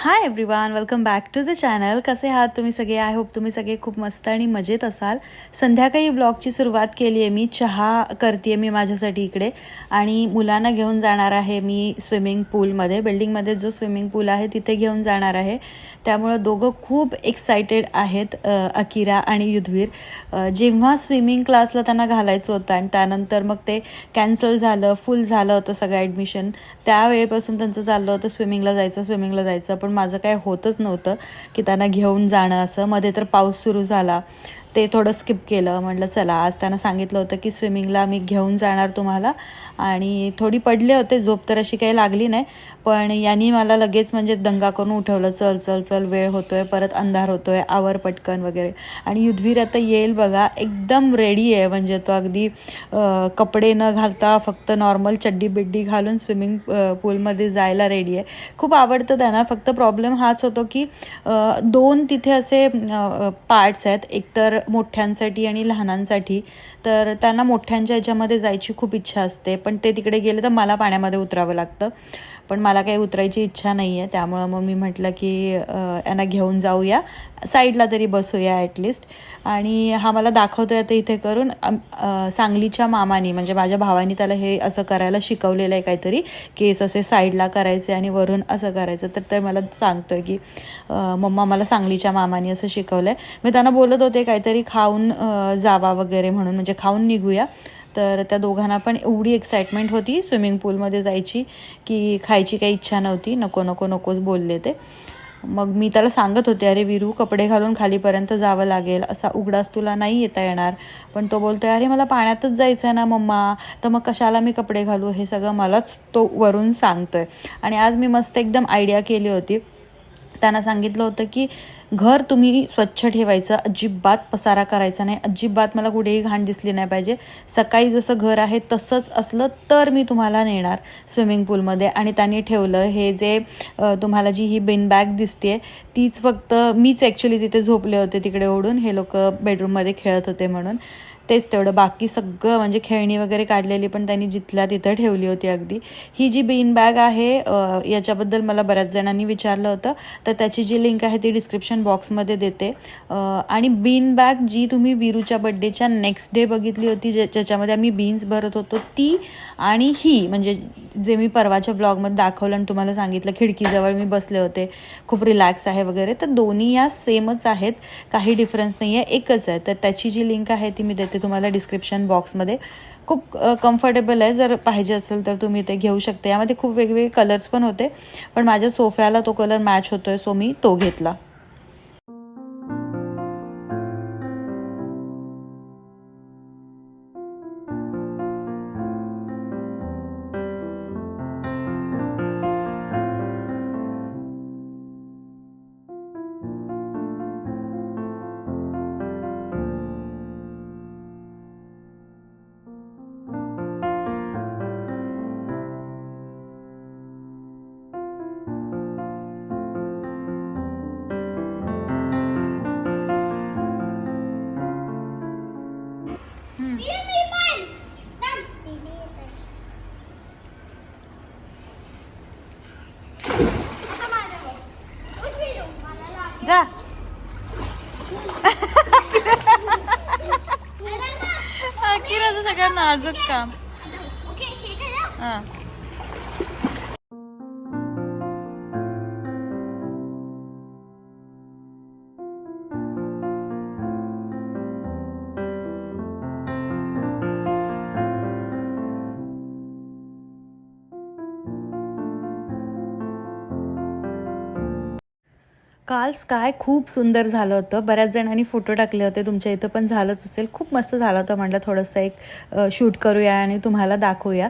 Hi everyone welcome back to the channel कसे आहात तुम्ही सगळे? आय होप तुम्ही सगळे खूप मस्त आणि मजेत असाल. संध्याकाळी ब्लॉगची सुरुवात केली आहे मी. चहा करते मी माझ्यासाठी इकडे. आणि मुलांना घेऊन जाणार आहे मी स्विमिंग पूलमध्ये बिल्डिंगमध्ये जो स्विमिंग पूल आहे तिथे घेऊन जाणार आहे. त्यामुळं दोघं खूप एक्सायटेड आहेत अकिरा आणि युद्धवीर जेव्हा स्विमिंग क्लासला त्यांना घालायचं होतं आणि त्यानंतर मग ते कॅन्सल झालं फुल झालं होतं सगळं ॲडमिशन त्यावेळेपासून त्यांचं चाललं होतं स्विमिंगला जायचं स्विमिंगला जायचं. पण माझं काय होतच नव्हतं की त्यांना घेऊन जाणं असं. मध्ये तर पाऊस सुरू झाला. ते थोडं स्किप केलं. म्हटलं चला आज त्यांना सांगितलं होतं की स्विमिंगला मी घेऊन जाणार तुम्हाला. आणि थोडी पडले होते झोप तर अशी काही लागली नाही. पण यांनी मला लगेच म्हणजे दंगा करून उठवलं चल चल चल वेळ होतोय परत अंधार होतोय आवर पटकन वगैरे. आणि युद्धवीर आता येईल बघा एकदम रेडी आहे. म्हणजे तो अगदी कपडे न घालता फक्त नॉर्मल चड्डी बिड्डी घालून स्विमिंग पूलमध्ये जायला रेडी आहे. खूप आवडतं त्यांना. फक्त प्रॉब्लेम हाच होतो की दोन तिथे असे पार्ट्स आहेत. एकतर मोठ्यांसाठी आणि लहानांसाठी तर त्यांना मोठ्यांच्या ह्याच्यामध्ये जायची खूप इच्छा असते. पण ते तिकडे गेले तर मला पाण्यामध्ये उतरावं लागतं. पण मला काही उतरायची इच्छा नाही आहे त्यामुळं मग मी म्हटलं की यांना घेऊन जाऊया. साईडला तरी बसूया ॲटलिस्ट आणि हा मला दाखवतो आहे ते इथे करून. सांगलीच्या मामानी म्हणजे माझ्या भावानी त्याला हे असं करायला शिकवलेलं आहे काहीतरी. केस असे साईडला करायचे आणि वरून असं करायचं. तर ते मला सांगतो आहे की मम्मा मला सांगलीच्या मामानी असं शिकवलं आहे मी त्यांना बोलत होते काहीतरी खाऊन जावा वगैरे म्हणून. म्हणजे खाऊन निघूया. तर त्या दोघांना पण एवढी एक्साइटमेंट होती स्विमिंग पूलमध्ये जायची की खायची काही इच्छा नव्हती. नको नको नकोच बोलले ते. मग मी त्याला सांगत होते अरे विरू कपडे घालून खालीपर्यंत जावं लागेल. असा उघडास तुला नाही येता येणार. पण तो बोलतोय अरे मला पाण्यातच जायचं आहे ना मम्मा. तर मग कशाला मी कपडे घालू? हे सगळं मलाच तो वरून सांगतोय. आणि आज मी मस्त एकदम आयडिया केली होती. त्यांना सांगितलं होतं की घर तुम्ही स्वच्छ ठेवायचं अजिबात पसारा करायचा नाही. अजिबात मला कुठेही घाण दिसली नाही पाहिजे. सकाळी जसं घर आहे तसंच असलं तर मी तुम्हाला नेणार स्विमिंग पूलमध्ये. आणि त्यांनी ठेवलं हे जे तुम्हाला जी ही बिन बॅग दिसते तीच फक्त मीच ॲक्च्युली तिथे झोपले होते तिकडे ओढून. हे लोक बेडरूममध्ये खेळत होते म्हणून. तेच तेवढं. बाकी सगळं म्हणजे खेळणी वगैरे काढलेली पण त्यांनी जिथल्या तिथं ठेवली होती अगदी. ही जी बीन बॅग आहे याच्याबद्दल मला बऱ्याच जणांनी विचारलं होतं. तर त्याची जी लिंक आहे ती डिस्क्रिप्शन बॉक्समध्ये देते. आणि बीन बॅग जी तुम्ही विरूच्या बड्डेच्या नेक्स्ट डे बघितली होती ज्या ज्याच्यामध्ये आम्ही बीन्स भरत होतो ती आणि ही म्हणजे जे मी परवाच्या ब्लॉगमध्ये दाखवलं आणि तुम्हाला सांगितलं खिडकीजवळ मी बसले होते खूप रिलॅक्स आहे वगैरे तर दोन्ही या सेमच आहेत. काही डिफरन्स नाही आहे एकच आहे. तर त्याची जी लिंक आहे ती मी देते. तुम्हाला डिस्क्रिप्शन बॉक्समध्ये खूप कम्फर्टेबल आहे. जर पाहिजे असेल तर तुम्ही ते घेऊ शकता. यामध्ये खूप वेगवेगळे कलर्स पण होते. पण माझ्या सोफ्याला तो कलर मॅच होतोय सो मी तो घेतला. जा. किराचं सगळं नाजूक काम. हां. काल स्काय खूप सुंदर झालं होतं. बऱ्याच जणांनी फोटो टाकले होते. तुमच्या इथं पण झालंच असेल. खूप मस्त झालं होतं म्हटलं थोडंसं एक शूट करूया आणि तुम्हाला दाखवूया.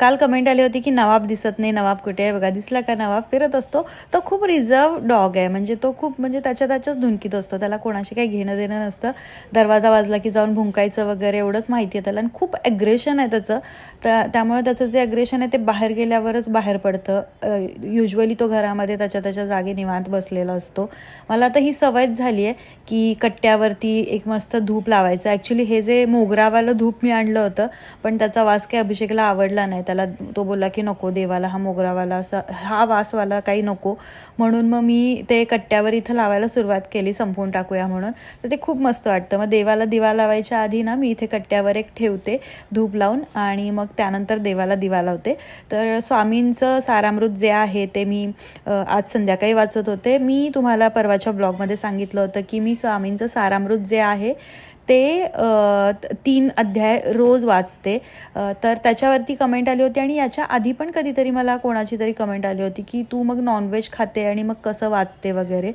काल कमेंट आली होती की नवाब दिसत नाही. नवाब कुठे आहे? बघा दिसला का नवाब? फिरत असतो. तो खूप रिझर्व डॉग आहे. म्हणजे तो खूप म्हणजे त्याच्या त्याच्याच धुनकीत असतो. त्याला कोणाशी काही घेणं देणं नसतं. दरवाजा वाजला की जाऊन भुंकायचं वगैरे एवढंच माहिती आहे त्याला. आणि खूप ॲग्रेशन आहे त्याचं. त्या त्यामुळे त्याचं जे ॲग्रेशन आहे ते बाहेर गेल्यावरच बाहेर पडतं. युजली तो घरामध्ये त्याच्या त्याच्या जागी निवांत बसलेला असतो. असतो मला आता ही सवयच झाली आहे की कट्ट्यावरती एक मस्त धूप लावायचं. ॲक्च्युली हे जे मोगरावालं धूप मी आणलं होतं पण त्याचा वास काही अभिषेकला आवडला नाही. त्याला तो बोलला की नको देवाला हा मोगरावाला असा हा वासवाला काही नको. म्हणून मग मी ते कट्ट्यावर इथं लावायला सुरुवात केली संपवून टाकूया म्हणून. तर ते खूप मस्त वाटतं. मग देवाला दिवा लावायच्या आधी ना मी इथे कट्ट्यावर एक ठेवते धूप लावून आणि मग त्यानंतर देवाला दिवा लावते. तर स्वामींचं सारामृत जे आहे ते मी आज संध्याकाळी वाचत होते. मी तुम्हाला परवाच्या ब्लॉगमध्ये सांगितलं होतं की मी स्वामींचं सारामृत जे आहे ते तीन अध्याय रोज वाचते. तर त्याच्यावरती कमेंट आली होती आणि याच्या आधी पण कधीतरी मला कोणाची तरी कमेंट आली होती की तू मग नॉनव्हेज खाते आणि मग कसं वाचते वगैरे.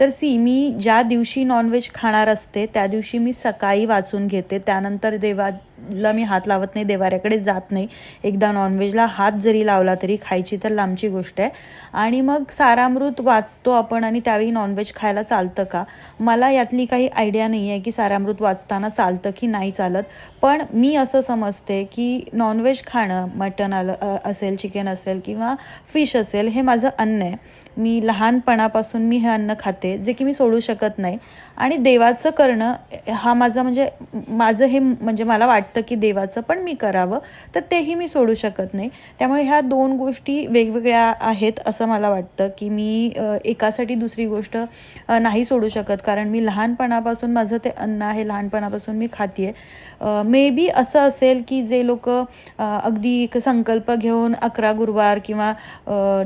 तर सी मी ज्या दिवशी नॉनव्हेज खाणार असते त्या दिवशी मी सकाळी वाचून घेते. त्यानंतर देवा ला मी हात लावत नाही देवाऱ्याकडे जात नाही. एकदा नॉनव्हेजला हात जरी लावला तरी खायची तर लांबची गोष्ट आहे. आणि मग सारामृत वाचतो आपण आणि त्यावेळी नॉनव्हेज खायला चालतं का? मला यातली काही आयडिया नाही आहे की सारामृत वाचताना चालतं की नाही चालत. पण मी असं समजते की नॉनव्हेज खाणं मटण आलं असेल चिकन असेल किंवा फिश असेल हे माझं अन्न आहे. मी लहानपणापासून मी हे अन्न खाते जे की मी सोडू शकत नाही. आणि देवाचं करणं हा माझा म्हणजे माझं हे म्हणजे मला वाटतं की देवाचं पण मी करावं तर तेही मी सोडू शकत नाही. त्यामुळे ह्या दोन गोष्टी वेगवेगळ्या आहेत असं मला वाटतं की मी एकासाठी दुसरी गोष्ट नाही सोडू शकत. कारण मी लहानपणापासून माझं ते अन्न आहे लहानपणापासून मी खाते मे बी असं असेल की जे लोक अगदी एक संकल्प घेऊन अकरा गुरुवार किंवा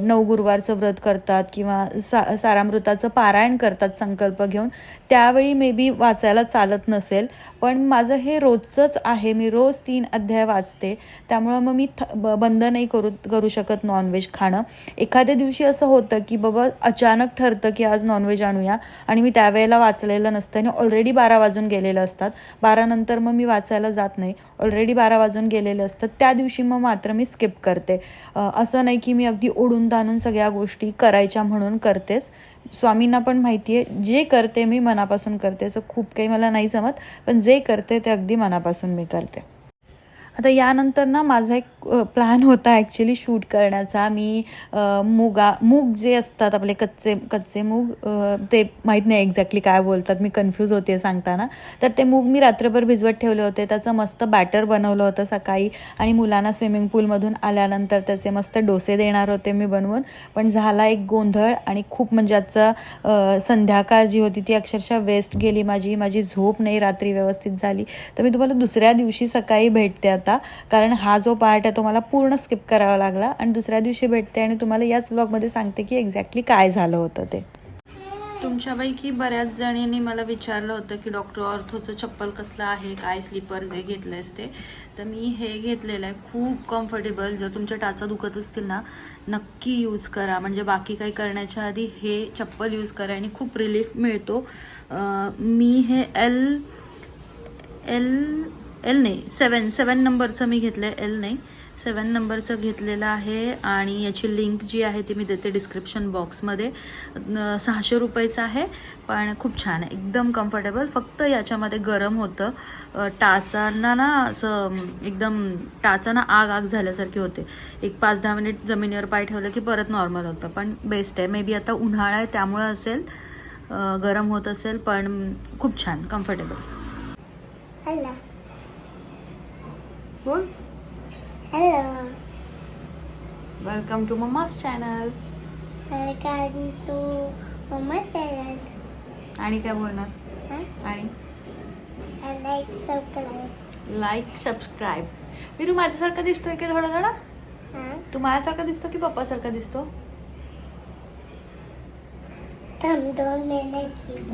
नऊ गुरुवारचं व्रत करतात किंवा सा सारामृताचं पारायण करतात संकल्प घेऊन त्यावेळी मे बी वाचायला चालत नसेल. पण माझं हे रोजचंच आहे. मी रोज तीन अध्याय वाचते. त्यामुळं मग मी थ ब बंद नाही करू करू शकत नॉनव्हेज खाणं. एखाद्या दिवशी असं होतं की बाबा अचानक ठरतं की आज नॉनव्हेज आणूया आणि मी त्यावेळेला वाचलेलं नसतं आणि ऑलरेडी बारा वाजून गेलेलं असतात. बारानंतर मग मी वाचायला जात नाही. ऑलरेडी बारा वाजून गेलेले असतात त्या दिवशी मग मात्र मी स्किप करते. असं नाही की मी अगदी ओढून ताणून सगळ्या गोष्टी करायच्या म्हणून करतेच. स्वामींना पण माहिती आहे जे करते मी मनापासून करते असं खूप काही मला नाही जमत पण जे करते ते अगदी मनापासून मी करते. आता यानंतर ना माझा एक प्लॅन होता ॲक्च्युली शूट करण्याचा. मी मुगा मूग जे असतात आपले कच्चे कच्चे मूग ते माहीत नाही एक्झॅक्टली काय बोलतात मी कन्फ्यूज होते सांगताना. तर ते मूग मी रात्रभर भिजवत ठेवले होते. त्याचं मस्त बॅटर बनवलं होतं सकाळी. आणि मुलांना स्विमिंग पूलमधून आल्यानंतर त्याचे मस्त डोसे देणार होते मी बनवून. पण झाला एक गोंधळ आणि खूप म्हणजे आजचा संध्याकाळ जी होती ती अक्षरशः वेस्ट गेली माझी. माझी झोप नाही रात्री व्यवस्थित झाली. तर मी तुम्हाला दुसऱ्या दिवशी सकाळी भेटते आता. कारण हा जो पार्ट आहे तो मला पूर्ण स्किप करावा लागला आणि दुसऱ्या दिवशी भेटते आणि तुम्हाला याच ब्लॉगमध्ये सांगते की एक्झॅक्टली काय झालं होतं ते. तुमच्यापैकी बऱ्याच जणींनी मला विचारलं होतं की डॉक्टर ऑर्थोचं चप्पल कसलं आहे काय स्लिपर्स हे घेतलं आहेस ते. तर मी हे घेतलेलं आहे. खूप कम्फर्टेबल जर तुमच्या टाचा दुखत असतील ना नक्की यूज करा. म्हणजे बाकी काही करण्याच्या आधी हे चप्पल यूज करा आणि खूप रिलीफ मिळतो. मी हे एल एल एल नाही. सेवन सेवन नंबरचं मी घेतलं आहे एल नाही. सेवन नंबरचं घेतलेलं आहे आणि याची लिंक जी आहे ती मी देते डिस्क्रिप्शन बॉक्समध्ये सहाशे रुपयेचं आहे पण खूप छान आहे. एकदम कम्फर्टेबल फक्त याच्यामध्ये गरम होतं. टाचांना ना असं एकदम टाचांना आग आग झाल्यासारखी होते. एक पाच दहा मिनिट जमिनीवर पाय ठेवलं की परत नॉर्मल होतं. पण बेस्ट आहे. मे बी आता उन्हाळा आहे त्यामुळं असेल. गरम होत असेल पण खूप छान. Comfortable Hello. बोल Hello. Welcome to mamma's channel Welcome to Mama channel. आणि काय बोलणार? आणि like subscribe. लाईक सबस्क्राईब मी तू माझ्यासारखा दिसतोय की थोडा थोडा? तू माझ्यासारखा दिसतो की पप्पासारखा दिसतो.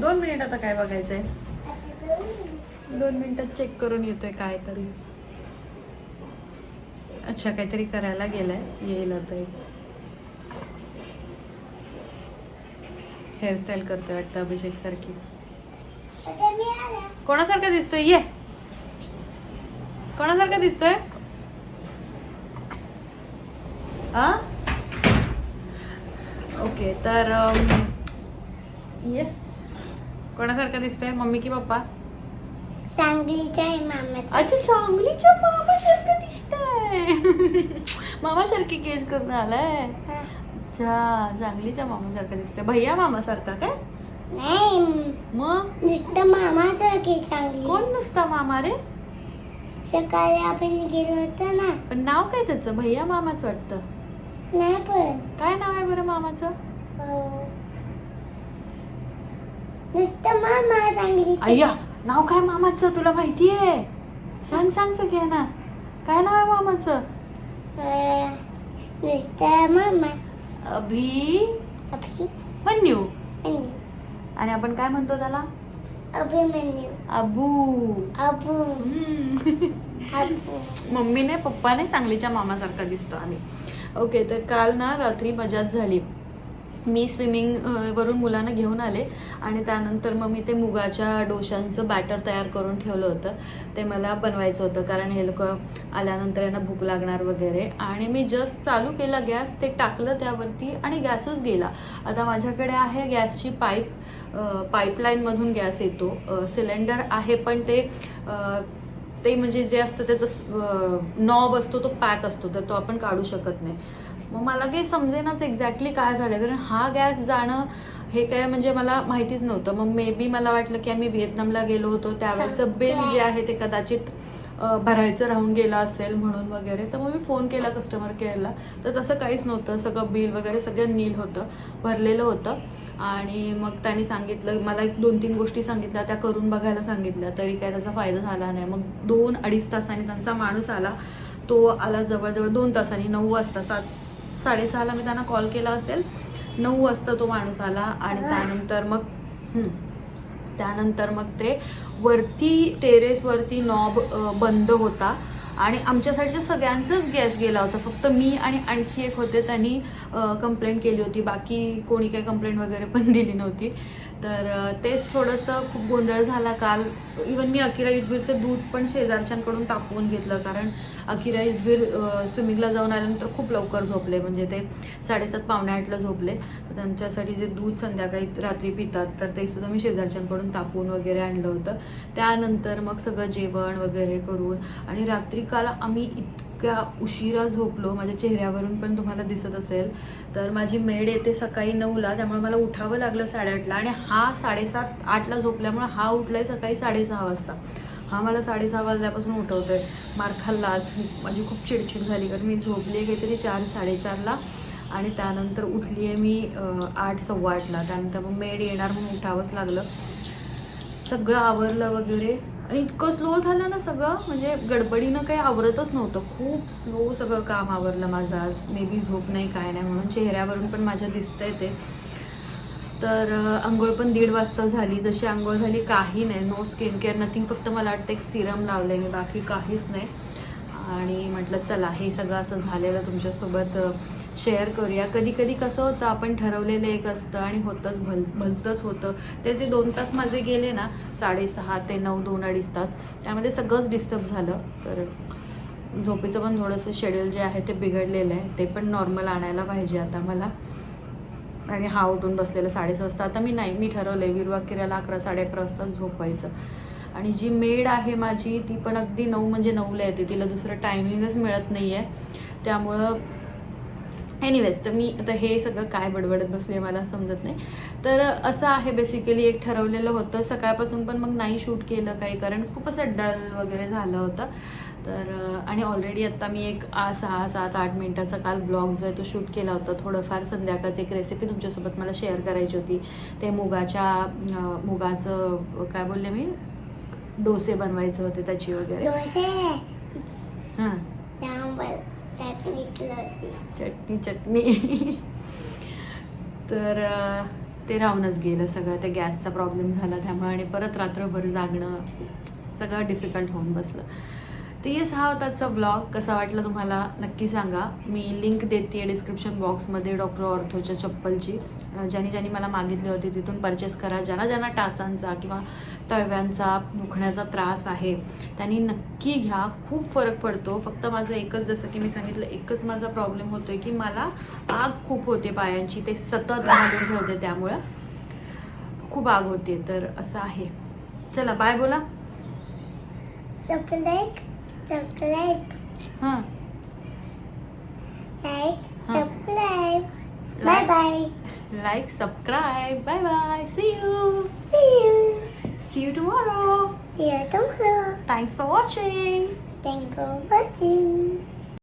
दोन मिनिट आता काय बघायचंय दोन मिनिटात चेक करून येतोय काय तरी अच्छा काहीतरी करायला गेलाय. येईल आता एक. हेअरस्टाईल करतोय वाटतं अभिषेक सारखी. कोणासारखा दिसतोय? ये. कोणासारखा दिसतोय? आ? ओके तर ये. कोणासारखा दिसतोय? मम्मी की पप्पा? सांगलीच्या आहे मामाचा. अच्छा सांगलीच्या मामासारखं दिसतंय. मामासारखी केस करून आलाय. अच्छा सांगलीच्या मामासारखा दिसतोय. भैया मामासारखा काय? नाही. मग? नुसतं मामासारखी चांगली कोण नुसता मामा रे? सकाळी आपण गेलो होतो ना. पण नाव काय त्याचं? भैया मामाच वाटतं. नाही पण. काय नाव आहे बरं मामाचं? हो. नुसतं मामा चांगली अय्या. नाव काय मामाचं? तुला माहितीये? सांग सांग सगळ्यांना. काय नाव आहे मामाचं? नुसतं मामा. अभि. अभि मन्यू. आणि आणि आपण काय म्हणतो त्याला? अभिमन्यू. अबू. अबू. हम्म. अबू. मम्मीने पप्पाने सांगलीच्या मामासारखा दिसतो आम्ही. ओके तर काल ना रात्री मजाच झाली. मी स्विमिंग वरून मुलांना घेऊन आले आणि त्यानंतर मग मी ते मुगाच्या डोशांचं बॅटर तयार करून ठेवलं होतं. ते मला बनवायचं होतं कारण हे लोक आल्यानंतर यांना भूक लागणार वगैरे. आणि मी जस्ट चालू केला गॅस ते टाकलं त्यावरती आणि गॅसच गेला. आता माझ्याकडे आहे गॅसची पाईप पाईपलाईनमधून गॅस येतो. सिलेंडर आहे पण ते ते म्हणजे जे असतं त्याचं नॉब असतो तो पॅक असतो तर तो आपण काढू शकत नाही. मग मला काही समजेनाच एक्झॅक्टली काय झालं कारण हा गॅस जाणं हे काय म्हणजे मला माहितीच नव्हतं. मग मे बी मला वाटलं की आम्ही व्हिएतनामला गेलो होतो. त्यावेळेचं बिल जे आहे ते कदाचित भरायचं राहून गेलं असेल म्हणून वगैरे. तर मग मी फोन केला कस्टमर केअरला. तर तसं काहीच नव्हतं. सगळं बिल वगैरे सगळं नील होतं. भरलेलं होतं. आणि मग त्यांनी सांगितलं मला एक दोन तीन गोष्टी सांगितल्या. त्या करून बघायला सांगितल्या. तरी काय त्याचा फायदा झाला नाही. मग दोन अडीच तासांनी त्यांचा माणूस आला. तो आला जवळजवळ दोन तासांनी. नऊ वाजता सात साडेसहाला मी त्यांना कॉल केला असेल. नऊ वाजता तो माणूस आला आणि त्यानंतर मग. त्यानंतर मग ते वरती टेरेसवरती नॉब बंद होता. आणि आमच्यासाठीच्या सगळ्यांचाच गॅस गेला होता. फक्त मी आणि आणखी एक होते. त्यांनी कंप्लेंट केली होती. बाकी कोणी काही कंप्लेंट वगैरे पण दिली नव्हती. तर तेच थोडंसं खूप गोंधळ झाला काल. इवन मी अकिरा युद्धवीरचं दूध पण शेजारच्यांकडून तापवून घेतलं कारण अकिरा युद्धवीर स्विमिंगला जाऊन आल्यानंतर खूप लवकर झोपले. म्हणजे ते साडेसात पावणे आठला झोपले. तर त्यांच्यासाठी जे दूध संध्याकाळी रात्री पितात तर ते सुद्धा मी शेजारच्यांकडून तापवून वगैरे आणलं होतं. त्यानंतर मग सगळं जेवण वगैरे करून आणि रात्री काल आम्ही इतक्या उशिरा झोपलो माझ्या चेहऱ्यावरून पण तुम्हाला दिसत असेल. तर माझी मेड येते सकाळी नऊला त्यामुळे मला उठावं लागलं साडेआठला आणि हा साडेसात आठला झोपल्यामुळे हा उठलाय सकाळी साडेसहा वाजता. हा मला साडेसहा वाजल्यापासून उठवतोय. मार खाल्ला माझी खूप चिडचिड झाली कारण मी झोपली आहे काहीतरी चार साडेचारला आणि त्यानंतर उठली आहे मी आठ सव्वा आठला. त्यानंतर मग मेड येणार म्हणून उठावंच लागलं. सगळं आवरलं वगैरे. आणि इतकं स्लो झालं ना सगळं म्हणजे गडबडीनं काही आवरतच नव्हतं. खूप स्लो सगळं काम आवरलं माझं आज. मे बी झोप नाही काय नाही म्हणून चेहऱ्यावरून पण माझ्या दिसतंय ते. तर आंघोळ पण दीड वाजता झाली. जशी आंघोळ झाली काही नाही. नो स्किन केअर नथिंग फक्त मला वाटतं एक सिरम लावलं मी. बाकी काहीच नाही. आणि म्हटलं चला हे सगळं असं झालेलं तुमच्यासोबत शेअर करूया. कधी कधी कसं होतं आपण ठरवलेलं एक असतं आणि होतंच भल भलतंच होतं. ते जे दोन तास माझे गेले ना साडेसहा ते नऊ दोन अडीच तास त्यामध्ये सगळंच डिस्टर्ब झालं. तर झोपेचं पण थोडंसं शेड्यूल जे आहे ते बिघडलेलं आहे. ते पण नॉर्मल आणायला पाहिजे आता मला. आणि हा उठून बसलेला साडेसहा वाजता. आता मी नाही मी ठरवलं आहे विरवा किऱ्याला अकरा साडे अकरा वाजता झोपायचं. आणि जी मेड आहे माझी ती पण अगदी नऊ म्हणजे नऊला येते. तिला दुसरं टायमिंगच मिळत नाही आहे त्यामुळं एनिवेज तर मी आता हे सगळं काय बडबडत बसले मला समजत नाही. तर असं आहे बेसिकली एक ठरवलेलं होतं. सकाळपासून पण मग नाही शूट केलं काही कारण खूप असं डल वगैरे झालं होतं. तर आणि ऑलरेडी आत्ता मी एक आ सहा सात आठ मिनटाचा काल ब्लॉग जो आहे तो शूट केला होता. थोडंफार संध्याकाळचं एक रेसिपी तुमच्यासोबत मला शेअर करायची होती. ते मुगाच्या मुगाचं काय बोलले मी? डोसे बनवायचे होते त्याची वगैरे. हां. चटणी चटणी. तर ते राहूनच गेलं सगळं. ते गॅसचा प्रॉब्लेम झाला त्यामुळे आणि परत रात्रभर जागणं सगळं डिफिकल्ट होऊन बसलं. तर येस हा होता आजचा ब्लॉग कसा वाटला तुम्हाला? नक्की सांगा. मी लिंक देते आहे डिस्क्रिप्शन बॉक्समध्ये डॉक्टर ऑर्थोच्या चप्पलची ज्यांनी ज्यांनी मला मागितली होती तिथून परचेस करा. ज्यांना ज्यांना टाचांचा किंवा तळव्यांचा दुखण्याचा त्रास आहे. त्यांनी नक्की घ्या. खूप फरक पडतो. फक्त माझं एकच जसं की मी सांगितलं एकच माझा प्रॉब्लेम होतोय की मला आग खूप होते पायांची. ते सतत घालून ठेवते त्यामुळं खूप आग होते. तर असं आहे. चला बाय बोला. चॉकलेट चॉकलेट हां. Like. Chocolate Like. Subscribe. Bye bye see you. See you. tomorrow See you tomorrow. thanks for watching Thank you for watching.